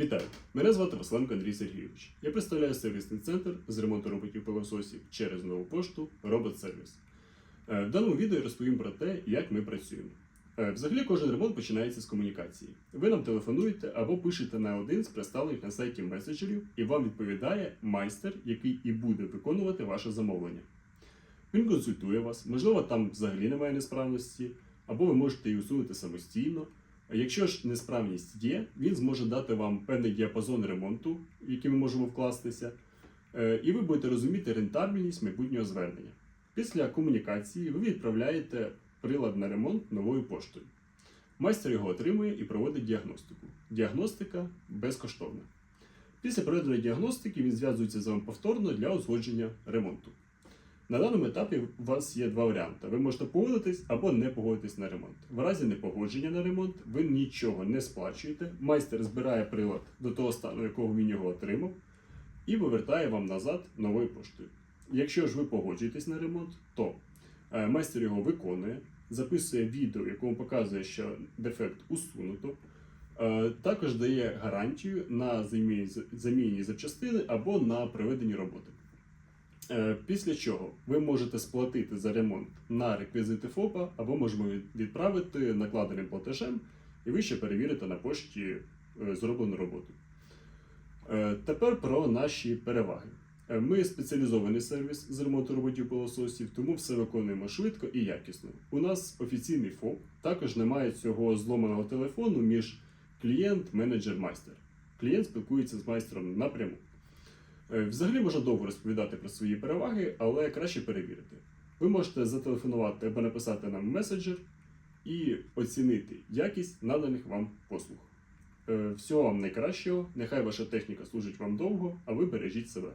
Вітаю! Мене звати Русланко Андрій Сергійович. Я представляю сервісний центр з ремонту роботів пилососів через нову пошту Робот-сервіс. Е, В даному відео я розповім про те, як ми працюємо. Е, Взагалі, кожен ремонт починається з комунікації. Ви нам телефонуєте або пишете на один з представлених на сайті меседжерів, і вам відповідає майстер, який і буде виконувати ваше замовлення. Він консультує вас, можливо, там взагалі немає несправності, або ви можете її усунути самостійно. Якщо ж несправність є, він зможе дати вам певний діапазон ремонту, в який ми можемо вкластися, е, і ви будете розуміти рентабельність майбутнього звернення. Після комунікації ви відправляєте прилад на ремонт новою поштою. Майстер його отримує і проводить діагностику. Діагностика безкоштовна. Після проведеної діагностики він зв'язується з вами повторно для узгодження ремонту. На даному етапі у вас є два варіанти. Ви можете погодитись або не погодитись на ремонт. В разі непогодження на ремонт ви нічого не сплачуєте. Майстер збирає прилад до того стану, якого він його отримав, і повертає вам назад новою поштою. Якщо ж ви погоджуєтесь на ремонт, то е, майстер його виконує, записує відео, якому показує, що дефект усунуто. Е, Також дає гарантію на заміні запчастини або на проведені роботи. Е, Після чого ви можете сплатити за ремонт на реквізити ФОПа, або можемо відправити накладеним платежем, і ви ще перевірите на пошті е, зроблену роботу. Е, Тепер про наші переваги. Ми спеціалізований сервіс з ремонту роботів пилососів, тому все виконуємо швидко і якісно. У нас офіційний ФОП, також немає цього зломаного телефону між клієнт, менеджер, майстер. Клієнт спілкується з майстром напряму. Е, Взагалі можна довго розповідати про свої переваги, але краще перевірити. Ви можете зателефонувати або написати нам меседжер і оцінити якість наданих вам послуг. Е, Всього вам найкращого, нехай ваша техніка служить вам довго, а ви бережіть себе.